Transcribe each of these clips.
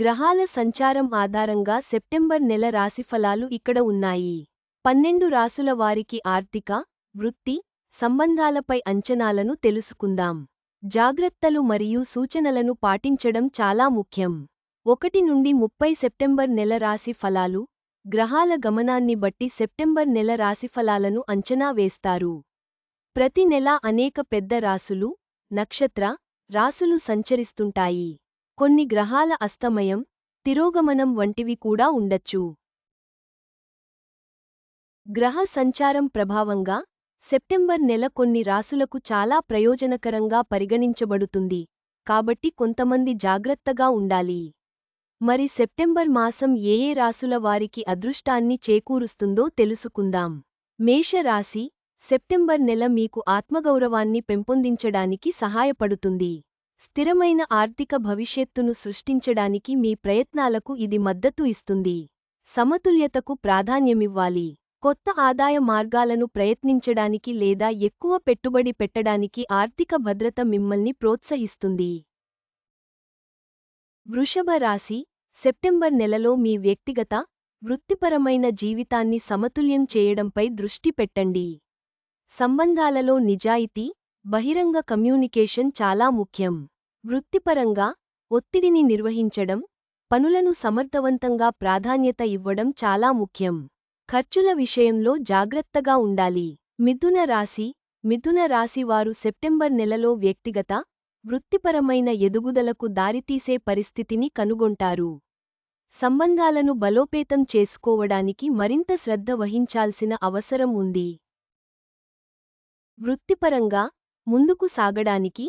గ్రహాల సంచారం ఆధారంగా సెప్టెంబర్ నెల రాశిఫలాలు ఇక్కడ ఉన్నాయి. పన్నెండు రాసుల వారికి ఆర్థిక వృత్తి సంబంధాలపై అంచనాలను తెలుసుకుందాం. జాగ్రత్తలు మరియు సూచనలను పాటించడం చాలా ముఖ్యం. ఒకటి నుండి ముప్పై సెప్టెంబర్ నెల రాశి ఫలాలు గ్రహాల గమనాన్ని బట్టి సెప్టెంబర్ నెల రాశిఫలాలను అంచనా వేస్తారు. ప్రతి నెల అనేక పెద్ద రాసులు నక్షత్ర రాసులు సంచరిస్తుంటాయి. కొన్ని గ్రహాల అస్తమయం తిరోగమనం వంటివి కూడా ఉండొచ్చు. గ్రహ సంచారం ప్రభావంగా సెప్టెంబర్ నెల కొన్ని రాసులకు చాలా ప్రయోజనకరంగా పరిగణించబడుతుంది. కాబట్టి కొంతమంది జాగ్రత్తగా ఉండాలి. మరి సెప్టెంబర్ మాసం ఏ ఏ రాసుల వారికి అదృష్టాన్ని చేకూరుస్తుందో తెలుసుకుందాం. మేషరాశి సెప్టెంబర్ నెల మీకు ఆత్మగౌరవాన్ని పెంపొందించడానికి సహాయపడుతుంది. స్థిరమైన ఆర్థిక భవిష్యత్తును సృష్టించడానికి మీ ప్రయత్నాలకు ఇది మద్దతు ఇస్తుంది. సమతుల్యతకు ప్రాధాన్యమివ్వాలి. కొత్త ఆదాయ మార్గాలను ప్రయత్నించడానికి లేదా ఎక్కువ పెట్టుబడి పెట్టడానికి ఆర్థిక భద్రత మిమ్మల్ని ప్రోత్సహిస్తుంది. వృషభ రాశి సెప్టెంబర్ నెలలో మీ వ్యక్తిగత వృత్తిపరమైన జీవితాన్ని సమతుల్యం చేయడంపై దృష్టి పెట్టండి. సంబంధాలలో నిజాయితీ బహిరంగ కమ్యూనికేషన్ చాలా ముఖ్యం. వృత్తిపరంగా ఒత్తిడిని నిర్వహించడం పనులను సమర్థవంతంగా ప్రాధాన్యత ఇవ్వడం చాలా ముఖ్యం. ఖర్చుల విషయంలో జాగ్రత్తగా ఉండాలి. మిథున రాశి మిథున రాశి వారు సెప్టెంబర్ నెలలో వ్యక్తిగత వృత్తిపరమైన ఎదుగుదలకు దారితీసే పరిస్థితిని కనుగొంటారు. సంబంధాలను బలోపేతం చేసుకోవడానికి మరింత శ్రద్ధ వహించాల్సిన అవసరం ఉంది. వృత్తిపరంగా ముందుకు సాగడానికి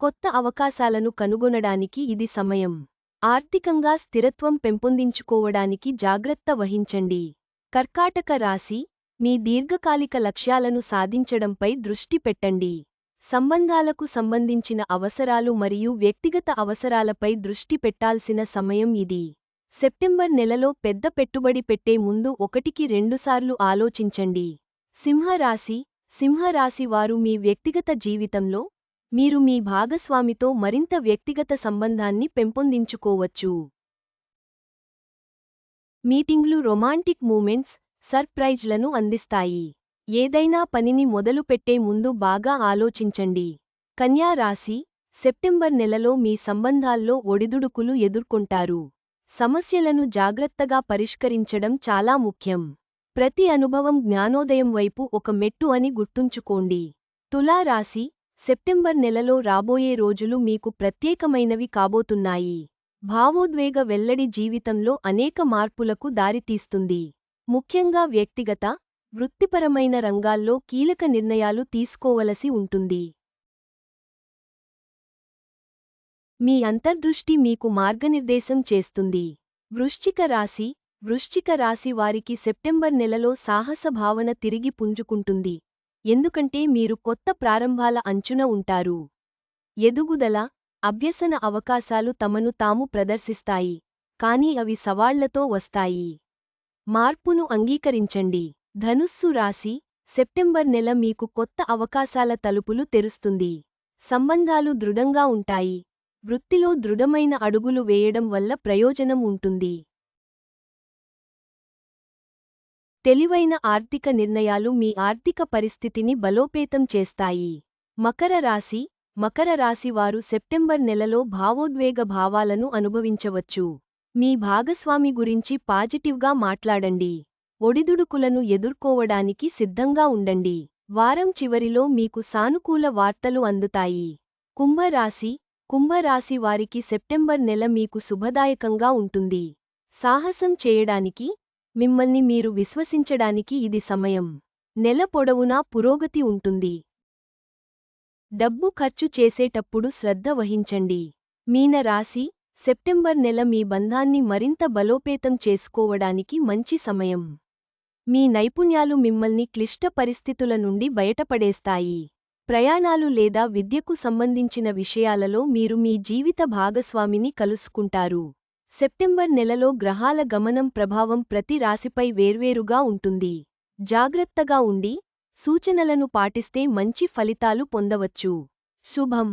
కొత్త అవకాశాలను కనుగొనడానికి ఇది సమయం. ఆర్థికంగా స్థిరత్వం పెంపొందించుకోవడానికి జాగ్రత్త వహించండి. కర్కాటక రాశి మీ దీర్ఘకాలిక లక్ష్యాలను సాధించడంపై దృష్టి పెట్టండి. సంబంధాలకు సంబంధించిన అవసరాలు మరియు వ్యక్తిగత అవసరాలపై దృష్టి పెట్టాల్సిన సమయం ఇది. సెప్టెంబర్ నెలలో పెద్ద పెట్టుబడి పెట్టే ముందు ఒకటికి రెండుసార్లు ఆలోచించండి. సింహరాశి సింహరాశి వారు మీ వ్యక్తిగత జీవితంలో మీరు మీ భాగస్వామితో మరింత వ్యక్తిగత సంబంధాన్ని పెంపొందించుకోవచ్చు. మీటింగ్లు రొమాంటిక్ మూమెంట్స్ సర్ప్రైజ్లను అందిస్తాయి. ఏదైనా పనిని మొదలుపెట్టే ముందు బాగా ఆలోచించండి. కన్యా రాశి సెప్టెంబర్ నెలలో మీ సంబంధాల్లో ఒడిదుడుకులు ఎదుర్కొంటారు. సమస్యలను జాగ్రత్తగా పరిష్కరించడం చాలా ముఖ్యం. ప్రతి అనుభవం జ్ఞానోదయం వైపు ఒక మెట్టు అని గుర్తుంచుకోండి. తులా రాశి సెప్టెంబర్ నెలలో రాబోయే రోజులు మీకు ప్రత్యేకమైనవి కాబోతున్నాయి. భావోద్వేగ వెల్లడి జీవితంలో అనేక మార్పులకు దారితీస్తుంది. ముఖ్యంగా వ్యక్తిగత వృత్తిపరమైన రంగాల్లో కీలక నిర్ణయాలు తీసుకోవలసి ఉంటుంది. మీ అంతర్దృష్టి మీకు మార్గనిర్దేశం చేస్తుంది. వృశ్చిక రాశి వృశ్చిక రాశి వారికి సెప్టెంబర్ నెలలో సాహస భావన తిరిగి పుంజుకుంటుంది. ఎందుకంటే మీరు కొత్త ప్రారంభాల అంచున ఉంటారు. ఎదుగుదల అభ్యసన అవకాశాలు తమను తాము ప్రదర్శిస్తాయి కానీ అవి సవాళ్ళతో వస్తాయి. మార్పును అంగీకరించండి. ధనుస్సు రాశి సెప్టెంబర్ నెల మీకు కొత్త అవకాశాల తలుపులు తెరుస్తుంది. సంబంధాలు దృఢంగా ఉంటాయి. వృత్తిలో దృఢమైన అడుగులు వేయడం వల్ల ప్రయోజనం ఉంటుంది. తెలివైన ఆర్థిక నిర్ణయాలు మీ ఆర్థిక పరిస్థితిని బలోపేతం చేస్తాయి. మకర రాశి మకర రాశి వారు సెప్టెంబర్ నెలలో భావోద్వేగ భావాలను అనుభవించవచ్చు. మీ భాగస్వామి గురించి పాజిటివ్గా మాట్లాడండి. ఒడిదుడుకులను ఎదుర్కోవడానికి సిద్ధంగా ఉండండి. వారం చివరిలో మీకు సానుకూల వార్తలు అందుతాయి. కుంభరాశి కుంభరాశి వారికి సెప్టెంబర్ నెల మీకు శుభదాయకంగా ఉంటుంది. సాహసం చేయడానికి మిమ్మల్ని మీరు విశ్వసించడానికి ఇది సమయం. నెల పొడవునా పురోగతి ఉంటుంది. డబ్బు ఖర్చు చేసేటప్పుడు శ్రద్ధ వహించండి. మీన రాశి సెప్టెంబర్ నెల మీ బంధాన్ని మరింత బలోపేతం చేసుకోవడానికి మంచి సమయం. మీ నైపుణ్యాలు మిమ్మల్ని క్లిష్ట పరిస్థితుల నుండి బయటపడేస్తాయి. ప్రయాణాలు లేదా విద్యకు సంబంధించిన విషయాలలో మీరు మీ జీవిత భాగస్వామిని కలుసుకుంటారు. సెప్టెంబర్ నెలలో గ్రహాల గమనం ప్రభావం ప్రతి రాశిపై వేర్వేరుగా ఉంటుంది. జాగ్రత్తగా ఉండి సూచనలను పాటిస్తే మంచి ఫలితాలు పొందవచ్చు. శుభం.